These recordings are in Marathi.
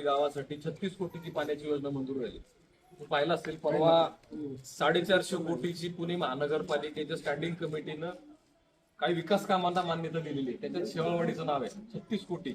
शेवळवाडी गावासाठी छत्तीस कोटीची पाण्याची योजना मंजूर झाली. तू पाहिला असेल परवा साडेचारशे कोटीची पुणे महानगरपालिकेच्या स्टँडिंग कमिटीनं काही विकास कामांना मान्यता दिलेली आहे. त्याच्यात शेवळवाडीचं नाव आहे. छत्तीस कोटी.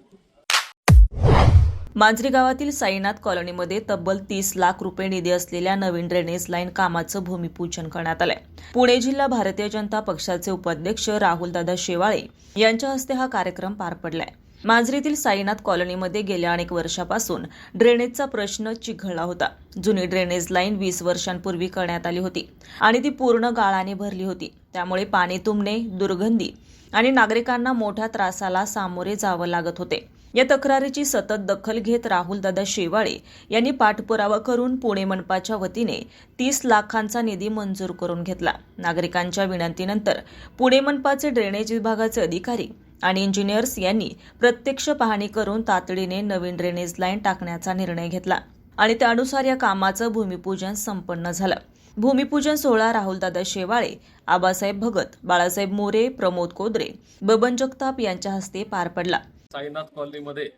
मांजरी गावातील साईनाथ कॉलनीमध्ये तब्बल तीस लाख रुपये निधी असलेल्या नवीन ड्रेनेज लाईन कामाचं भूमिपूजन करण्यात आलंय. पुणे जिल्हा भारतीय जनता पक्षाचे उपाध्यक्ष राहुलदादा शेवाळे यांच्या हस्ते हा कार्यक्रम पार पडलाय. मांजरीतील साईनाथ कॉलनीमध्ये गेल्या अनेक वर्षापासून ड्रेनेजचा प्रश्न चिघळला होता. जुनी ड्रेनेज लाईन वीस वर्षांपूर्वी करण्यात आली होती आणि ती पूर्ण गाळाने भरली होती. त्यामुळे पाणी तुंबणे दुर्गंधी आणि नागरिकांना मोठ्या त्रासाला सामोरे जावं लागत होते. या तक्रारीची सतत दखल घेत राहुलदादा शेवाळे यांनी पाठपुरावा करून पुणे मनपाच्या वतीने तीस लाखांचा निधी मंजूर करून घेतला. नागरिकांच्या विनंतीनंतर पुणे मनपाचे ड्रेनेज विभागाचे अधिकारी आणि इंजिनियर्स यांनी प्रत्यक्ष पाहणी करून तातडीने नवीन ड्रेनेज लाईन टाकण्याचा निर्णय घेतला. आणि त्यानुसार या कामाचं भूमिपूजन संपन्न झालं. भूमिपूजन सोहळा राहुलदादा शेवाळे आबासाहेब भगत बाळासाहेब मोरे प्रमोद कोदरे बबन जगताप यांच्या हस्ते पार पडला. साईनाथ कॉलनीमध्ये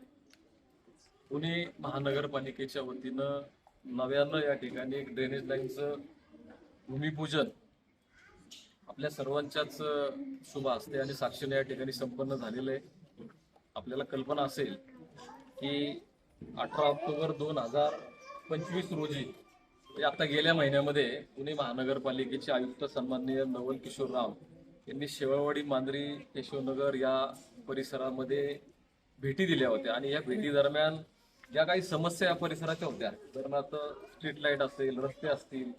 पुणे महानगरपालिकेच्या वतीनं नव्यानं या ठिकाणी एक ड्रेनेज लाईनचं भूमिपूजन आपल्या सर्वांच्याच शुभ असते आणि साक्षीने या ठिकाणी संपन्न झालेलं आहे. आपल्याला कल्पना असेल की अठरा ऑक्टोबर दोन हजार पंचवीस रोजी म्हणजे आता गेल्या महिन्यामध्ये पुणे महानगरपालिकेचे आयुक्त सन्माननीय नवल किशोर राव यांनी शेवळवाडी मांजरी केशवनगर या परिसरामध्ये भेटी दिल्या होत्या. आणि या भेटी दरम्यान ज्या काही समस्या या परिसराच्या होत्या उदाहरणार्थ स्ट्रीट लाइट असेल रस्ते असतील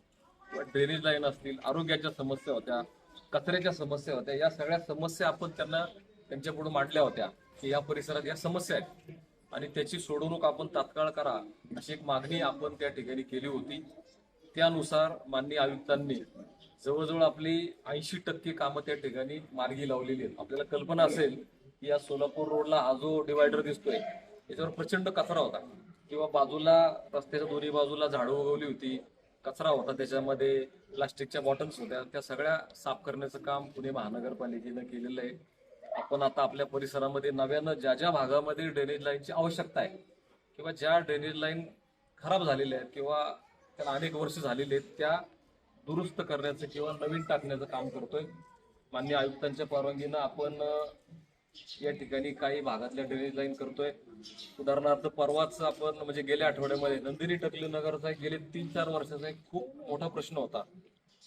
किंवा ड्रेनेज लाईन असतील आरोग्याच्या समस्या होत्या कचऱ्याच्या समस्या होत्या. या सगळ्या समस्या आपण त्यांना त्यांच्या पुढे मांडल्या होत्या की या परिसरात या समस्या आहेत. आणि त्याची सोडवणूक आपण तात्काळ करा अशी एक मागणी आपण त्या ठिकाणी केली होती. त्यानुसार माननीय आयुक्तांनी जवळजवळ आपली ऐंशी टक्के कामं त्या ठिकाणी मार्गी लावलेली आहेत. आपल्याला कल्पना असेल की या सोलापूर रोडला हा जो डिवायडर दिसतोय याच्यावर प्रचंड कचरा होता. किंवा बाजूला रस्त्याच्या दोन्ही बाजूला झाडं उगवली होती. कचरा होता त्याच्यामध्ये प्लास्टिकच्या बॉटल्स होत्या त्या सगळ्या साफ करण्याचं काम पुणे महानगरपालिकेनं केलेलं आहे. आपण आता आपल्या परिसरामध्ये नव्यानं ज्या ज्या भागामध्ये ड्रेनेज लाईनची आवश्यकता आहे किंवा ज्या ड्रेनेज लाईन खराब झालेल्या आहेत किंवा त्याला अनेक वर्ष झालेली आहेत त्या दुरुस्त करण्याचं किंवा नवीन टाकण्याचं काम करतोय. मान्य आयुक्तांच्या परवानगीनं आपण या ठिकाणी काही भागातल्या ड्रेनेज लाईन करतोय. उदाहरणार्थ परवाच आपण म्हणजे गेल्या आठवड्यामध्ये नंदिनी टकली नगरचा गेले तीन चार वर्षाचा एक खूप मोठा प्रश्न होता.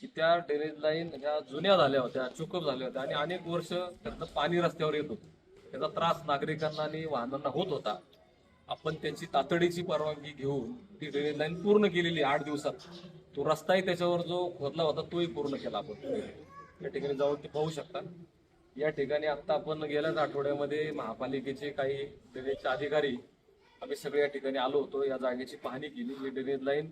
की त्या ड्रेनेज लाईन ह्या जुन्या झाल्या होत्या चुकअप झाल्या होत्या आणि अनेक वर्ष त्यांचं पाणी रस्त्यावर येत होतं. त्याचा त्रास नागरिकांना आणि वाहनांना होत होता. आपण त्यांची तातडीची परवानगी घेऊन ती ड्रेनेज लाईन पूर्ण केलेली आठ दिवसात. तो रस्ताही त्याच्यावर जो खोदला होता तोही पूर्ण केला आपण. या ठिकाणी जाऊन ते पाहू शकता. या ठिकाणी आता आपण गेल्याच आठवड्यामध्ये महापालिकेचे काही ड्रेनेजचे अधिकारी आम्ही सगळे या ठिकाणी आलो होतो. या जागेची पाहणी केली ही ड्रेनेज लाईन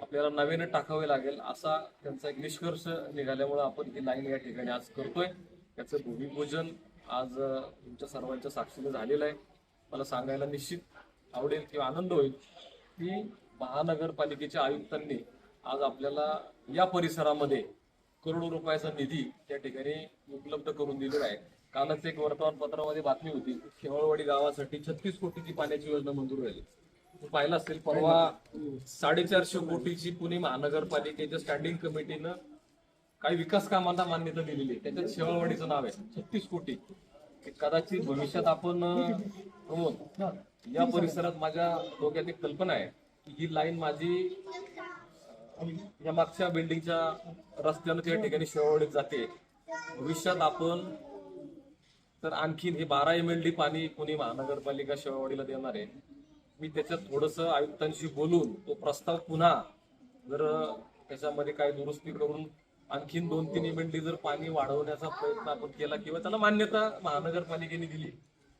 आपल्याला नवीन टाकावे लागेल असा त्यांचा एक निष्कर्ष निघाल्यामुळे आपण ही लाईन या ठिकाणी आज करतोय. त्याचं भूमिपूजन आज तुमच्या सर्वांच्या साक्षीने झालेलं आहे. मला सांगायला निश्चित आवडेल किंवा आनंद होईल की महानगरपालिकेच्या आयुक्तांनी आज आपल्याला या परिसरामध्ये करोडो रुपयाचा निधी त्या ठिकाणी उपलब्ध करून दिलेला आहे. कालच एक वर्तमानपत्रामध्ये बातमी होती शेवळवाडी गावासाठी छत्तीस कोटीची पाण्याची योजना मंजूर झाली. तू पाहिला असेल परवा साडेचारशे कोटीची पुणे महानगरपालिकेच्या स्टँडिंग कमिटीनं काही विकास कामांना मान्यता दिलेली आहे. त्याच्यात शेवळवाडीचं नाव आहे छत्तीस कोटी. कदाचित भविष्यात आपण या परिसरात माझ्या डोक्यात एक कल्पना आहे की ही लाईन माझी या मागच्या बिल्डिंगच्या रस्त्यानं त्या ठिकाणी शेवळीत जाते. भविष्यात आपण तर आणखीन हे बारा एम एल डी पाणी पुणे महानगरपालिका शेववाडीला देणार आहे. मी त्याच्यात थोडस आयुक्तांशी बोलून तो प्रस्ताव पुन्हा जर त्याच्यामध्ये काही दुरुस्ती करून आणखीन दोन तीन एम एल डी जर पाणी वाढवण्याचा प्रयत्न आपण केला किंवा त्याला मान्यता महानगरपालिकेने दिली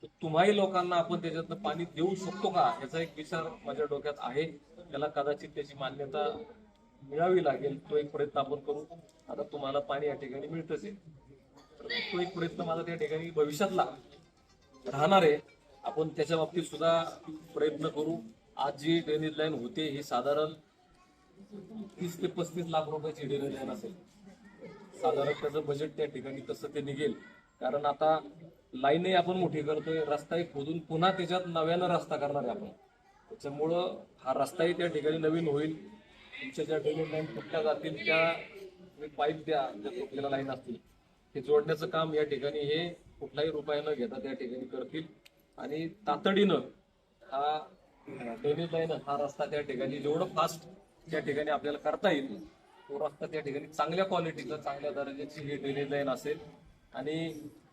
तर तुम्हाही लोकांना आपण त्याच्यातनं पाणी देऊ शकतो का? याचा एक विचार माझ्या डोक्यात आहे. त्याला कदाचित त्याची मान्यता मिळावी लागेल तो एक प्रयत्न आपण करू. आता तुम्हाला पाणी या ठिकाणी मिळतच आहे. तर तो एक प्रयत्न माझा त्या ठिकाणी भविष्यातला राहणार आहे. आपण त्याच्या बाबतीत सुद्धा प्रयत्न करू. आज जी ड्रेनेज लाईन होते ही साधारण तीस ते पस्तीस लाख रुपयाची ड्रेनेज लाईन असेल. साधारण त्याचं बजेट त्या ठिकाणी तसं ते निघेल. कारण आता लाईनही आपण मोठी करतोय रस्ताही खोदून पुन्हा त्याच्यात नव्यानं रस्ता करणार आहे आपण. त्याच्यामुळं हा रस्ताही त्या ठिकाणी नवीन होईल. तुमच्या ज्या ड्रेनेज लाईन तुटल्या जातील त्या तुम्ही पाईप द्या ज्या तुटलेल्या लाईन असतील. हे जोडण्याचं काम या ठिकाणी हे कुठलाही रुपया न घेता त्या ठिकाणी करतील. आणि तातडीनं हा ड्रेनेज लाईन हा रस्ता त्या ठिकाणी जेवढं फास्ट त्या ठिकाणी आपल्याला करता येईल तो रस्ता त्या ठिकाणी चांगल्या क्वालिटीचा चांगल्या दर्जाची ही ड्रेनेज लाईन असेल. आणि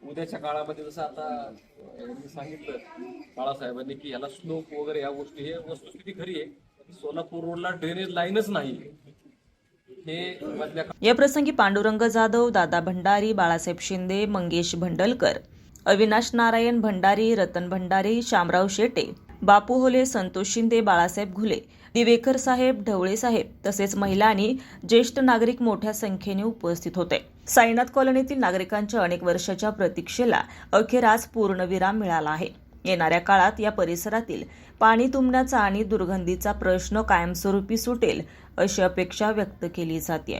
उद्याच्या काळामध्ये जसं आता मी सांगितलं बाळासाहेबांनी की ह्याला स्लोप वगैरे या गोष्टी हे वस्तुस्थिती खरी आहे. सोलापूर रोडला ड्रेनेज लाईनच नाही या प्रसंगी पांडुरंग जाधव दादा भंडारी बाळासाहेब शिंदे मंगेश भंडलकर अविनाश नारायण भंडारी रतन भंडारी शामराव शेटे बापू होले संतोष शिंदे बाळासाहेब घुले दिवेकर साहेब ढवळे साहेब तसेच महिला आणि ज्येष्ठ नागरिक मोठ्या संख्येने उपस्थित होते. साईनाथ कॉलनीतील नागरिकांच्या अनेक वर्षाच्या प्रतीक्षेला अखेर आज पूर्णविराम मिळाला आहे. येणाऱ्या काळात या परिसरातील पाणी तुंबण्याचा आणि दुर्गंधीचा प्रश्न कायमस्वरूपी सुटेल अशी अपेक्षा व्यक्त केली जाते